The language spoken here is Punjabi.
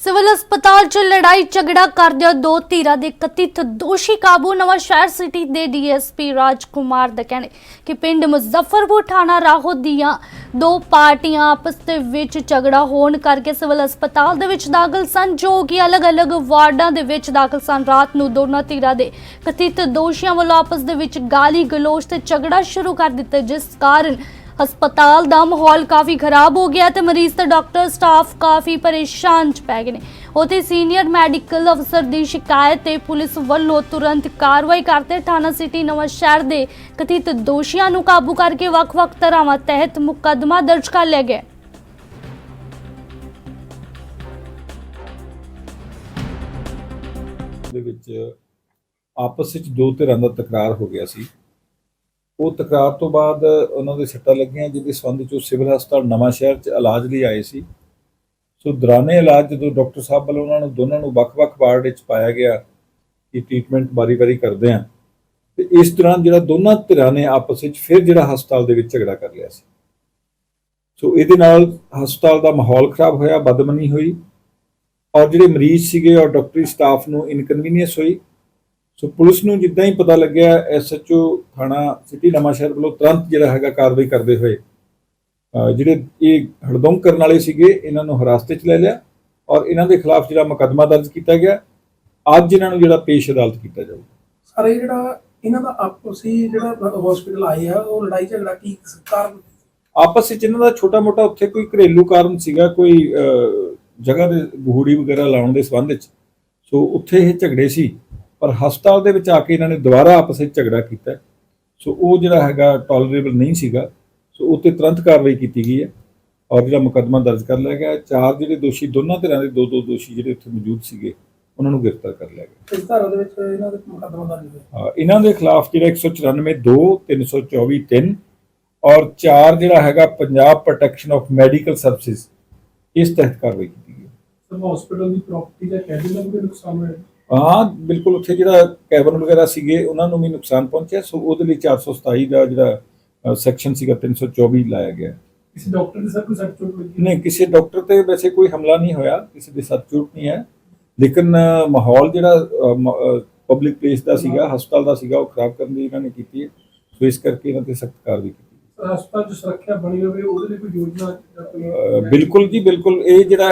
ਸਿਵਲ ਹਸਪਤਾਲ 'ਚ ਲੜਾਈ ਝਗੜਾ ਕਰਦਿਆਂ ਦੋ ਧਿਰਾਂ ਦੇ ਕਥਿਤ ਦੋਸ਼ੀ ਕਾਬੂ ਨਵਾਂ ਸ਼ਹਿਰ ਸਿਟੀ ਦੇ ਡੀਐਸਪੀ ਰਾਜਕੁਮਾਰ ਦਾ ਕਹਿਣਾ ਹੈ ਕਿ ਪਿੰਡ ਮੁਜ਼ੱਫਰਪੁਰ ਥਾਣਾ ਰਾਹੋ ਦੀਆਂ ਦੋ ਪਾਰਟੀਆਂ ਆਪਸ ਦੇ ਵਿੱਚ ਝਗੜਾ ਹੋਣ ਕਰਕੇ ਸਿਵਲ ਹਸਪਤਾਲ ਦੇ ਵਿੱਚ ਦਾਖਲ ਸਨ, ਜੋ ਕਿ ਅਲੱਗ-ਅਲੱਗ ਵਾਰਡਾਂ ਦੇ ਵਿੱਚ ਦਾਖਲ ਸਨ। ਰਾਤ ਨੂੰ ਦੋਨਾਂ ਧਿਰਾਂ ਦੇ ਕਥਿਤ ਦੋਸ਼ੀਆਂ ਵੱਲੋਂ ਆਪਸ ਦੇ ਵਿੱਚ ਗਾਲੀ ਗਲੋਚ ਤੇ ਝਗੜਾ ਸ਼ੁਰੂ ਕਰ ਦਿੱਤਾ, ਜਿਸ ਕਾਰਨ ਹਸਪਤਾਲ ਦਾ ਮਾਹੌਲ ਕਾਫੀ ਖਰਾਬ ਹੋ ਗਿਆ ਤੇ ਮਰੀਜ਼ ਤੇ ਡਾਕਟਰ, ਸਟਾਫ ਕਾਫੀ ਪਰੇਸ਼ਾਨ ਚ ਪੈ ਗਏ ਨੇ। ਉਥੇ ਸੀਨੀਅਰ ਮੈਡੀਕਲ ਅਫਸਰ ਦੀ ਸ਼ਿਕਾਇਤ ਤੇ ਪੁਲਿਸ ਵੱਲੋਂ ਤੁਰੰਤ ਕਾਰਵਾਈ ਕਰਦੇ ਥਾਣਾ ਸਿਟੀ ਨਵਾਂ ਸ਼ਹਿਰ ਦੇ ਕਥਿਤ ਦੋਸ਼ੀਆਂ ਨੂੰ ਕਾਬੂ ਕਰਕੇ ਵੱਖ-ਵੱਖ ਧਾਰਾਵਾਂ ਤਹਿਤ ਮੁਕੱਦਮਾ ਦਰਜ ਕਰ ਲਿਆ ਗਿਆ ਦੇ ਵਿੱਚ ਆਪਸ ਵਿੱਚ ਦੋ ਧਿਰਾਂ ਦਾ ਤਕਰਾਰ ਹੋ ਗਿਆ ਸੀ। ਉਹ ਤਕਰਾਰ ਤੋਂ ਬਾਅਦ ਉਹਨਾਂ ਦੇ ਸੱਟਾਂ ਲੱਗੀਆਂ, ਜਿਹਦੇ ਸੰਬੰਧ ਵਿੱਚ ਉਹ ਸਿਵਲ ਹਸਪਤਾਲ ਨਵਾਂ ਸ਼ਹਿਰ 'ਚ ਇਲਾਜ ਲਈ ਆਏ ਸੀ। ਸੋ ਦੌਰਾਨੇ ਇਲਾਜ ਜਦੋਂ ਡਾਕਟਰ ਸਾਹਿਬ ਵੱਲੋਂ ਉਹਨਾਂ ਨੂੰ, ਦੋਨਾਂ ਨੂੰ ਵੱਖ-ਵੱਖ ਵਾਰਡ ਵਿੱਚ ਪਾਇਆ ਗਿਆ ਕਿ ਟ੍ਰੀਟਮੈਂਟ ਵਾਰੀ-ਵਾਰੀ ਕਰਦੇ ਆ। ਤੇ ਇਸ ਦੌਰਾਨ ਜਿਹੜਾ ਦੋਨਾਂ ਧਿਰਾਂ ਨੇ ਆਪਸ ਵਿੱਚ ਫਿਰ ਜਿਹੜਾ ਹਸਪਤਾਲ ਦੇ ਵਿੱਚ ਝਗੜਾ ਕਰ ਲਿਆ ਸੀ। ਸੋ ਇਹਦੇ ਨਾਲ ਹਸਪਤਾਲ ਦਾ ਮਾਹੌਲ ਖਰਾਬ ਹੋਇਆ ਬਦਮਨੀ ਹੋਈ ਔਰ ਜਿਹੜੇ ਮਰੀਜ਼ ਸੀਗੇ ਔਰ ਡਾਕਟਰੀ ਸਟਾਫ ਨੂੰ ਇਨਕਨਵੀਨੀਅੰਸ ਹੋਈ। ਸੋ ਪੁਲਿਸ ਨੂੰ ਜਿੱਦਾਂ ਹੀ ਪਤਾ ਲੱਗਿਆ ਐਸਐਚਓ ਥਾਣਾ ਸਿਟੀ ਨਵਾਂ ਸ਼ਹਿਰ ਵੱਲੋਂ ਤੁਰੰਤ ਜਿਹੜਾ ਹੈਗਾ ਕਾਰਵਾਈ ਕਰਦੇ ਹੋਏ ਜਿਹੜੇ ਇਹ ਹੜਦੰਗ ਕਰਨ ਵਾਲੇ ਸੀਗੇ ਇਹਨਾਂ ਨੂੰ ਹਿਰਾਸਤ 'ਚ ਲੈ ਲਿਆ ਔਰ ਇਹਨਾਂ ਦੇ ਖਿਲਾਫ ਜਿਹੜਾ ਮੁਕੱਦਮਾ ਦਰਜ ਕੀਤਾ ਗਿਆ ਅੱਜ ਇਹਨਾਂ ਨੂੰ ਜਿਹੜਾ ਪੇਸ਼ ਅਦਾਲਤ ਕੀਤਾ ਜਾਊਗਾ। ਸਰ ਇਹ ਜਿਹੜਾ ਇਹਨਾਂ ਦਾ ਆਪਸੀ ਜਿਹੜਾ ਹਸਪੀਟਲ ਆਏ ਆ ਉਹ ਲੜਾਈ ਝਗੜਾ ਕੀ ਕਾਰਨ? ਆਪਸ ਵਿੱਚ ਇਹਨਾਂ ਦਾ ਛੋਟਾ ਮੋਟਾ ਉੱਥੇ ਕੋਈ ਘਰੇਲੂ ਕਾਰਨ ਸੀਗਾ ਕੋਈ ਜਗ੍ਹਾ ਦੇ ਗਹੂੜੀ ਵਗੈਰਾ ਲਾਉਣ ਦੇ ਸੰਬੰਧ ਵਿੱਚ। ਸੋ ਉੱਥੇ ਇਹ ਝਗੜੇ ਸੀ। ਪਰ ਹਸਪਤਾਲ ਦੇ ਵਿੱਚ ਆ ਕੇ ਇਹਨਾਂ ਨੇ ਦੁਬਾਰਾ ਆਪਸ ਵਿੱਚ ਝਗੜਾ ਕੀਤਾ। ਸੋ ਉਹ ਜਿਹੜਾ ਹੈਗਾ ਟੋਲਰੇਬਲ ਨਹੀਂ ਸੀਗਾ। ਸੋ ਉੱਤੇ ਤੁਰੰਤ ਕਾਰਵਾਈ ਕੀਤੀ ਗਈ ਹੈ ਔਰ ਜਿਹੜਾ ਮੁਕੱਦਮਾ ਦਰਜ ਕਰ ਲਿਆ ਗਿਆ। ਚਾਰ ਜਿਹੜੇ ਦੋਸ਼ੀ ਦੋਨਾਂ ਤਰ੍ਹਾਂ ਦੇ ਦੋ ਦੋ ਦੋਸ਼ੀ ਜਿਹੜੇ ਉੱਥੇ ਮੌਜੂਦ ਸੀਗੇ ਉਹਨਾਂ ਨੂੰ ਗ੍ਰਿਫਤਾਰ ਕਰ ਲਿਆ ਗਿਆ। ਇਸ ਧਾਰਾ ਦੇ ਵਿੱਚ ਇਹਨਾਂ ਦੇ ਮੁਕੱਦਮਾ ਦਰਜ ਹੋਇਆ ਅਹ ਇਹਨਾਂ ਦੇ ਖਿਲਾਫ ਜਿਹੜਾ 194 2 324 3 ਔਰ 4 ਜਿਹੜਾ ਹੈਗਾ Punjab protection of medical services ਇਸ ਤਹਿਤ ਕਾਰਵਾਈ ਕੀਤੀ ਗਈ। ਹੈ। ਸਰ ਹਸਪੀਟਲ ਦੀ ਪ੍ਰਾਪਰਟੀ ਦਾ ਦਾ ਵੀ ਨੁਕਸਾਨ ਹੋਇਆ? ਹਾਂ ਬਿਲਕੁਲ ਉੱਥੇ ਜਿਹੜਾ ਕੈਬਨ ਵਗੈਰਾ ਸੀਗੇ ਉਹਨਾਂ ਨੂੰ ਵੀ ਨੁਕਸਾਨ ਪਹੁੰਚਿਆ। ਸੋ ਉਹਦੇ ਲਈ 427 ਦਾ ਜਿਹੜਾ ਸੈਕਸ਼ਨ ਸੀਗਾ 324 ਲਾਇਆ ਗਿਆ। ਕਿਸੇ ਡਾਕਟਰ ਦੀ ਸਰ ਕੋਈ ਸੱਟ ਚੋਟ ਲੱਗੀ? ਨਹੀਂ ਕਿਸੇ ਡਾਕਟਰ ਤੇ ਵੈਸੇ ਕੋਈ ਹਮਲਾ ਨਹੀਂ ਹੋਇਆ ਕਿਸੇ ਦੇ ਸੱਟ ਚੋਟ ਨਹੀਂ ਹੈ। ਲੇਕਿਨ ਮਾਹੌਲ ਜਿਹੜਾ ਪਬਲਿਕ ਪਲੇਸ ਦਾ ਸੀਗਾ ਹਸਪਤਾਲ ਦਾ ਸੀਗਾ ਉਹ ਖਰਾਬ ਕਰਨ ਦੀ ਇਹਨਾਂ ਨੇ ਕੀਤੀ ਹੈ। ਸੋ ਇਸ ਕਰਕੇ ਇਹਨਾਂ ਤੇ ਸਖਤ ਕਾਰਵਾਈ ਕੀਤੀ। ਹਸਪਤਾਲ 'ਚ ਸੁਰੱਖਿਆ ਬਣੀ ਹੋਵੇ ਉਹਦੇ ਲਈ ਕੋਈ ਯੋਜਨਾ ਬਿਲਕੁਲ ਜੀ ਬਿਲਕੁਲ। ਇਹ ਜਿਹੜਾ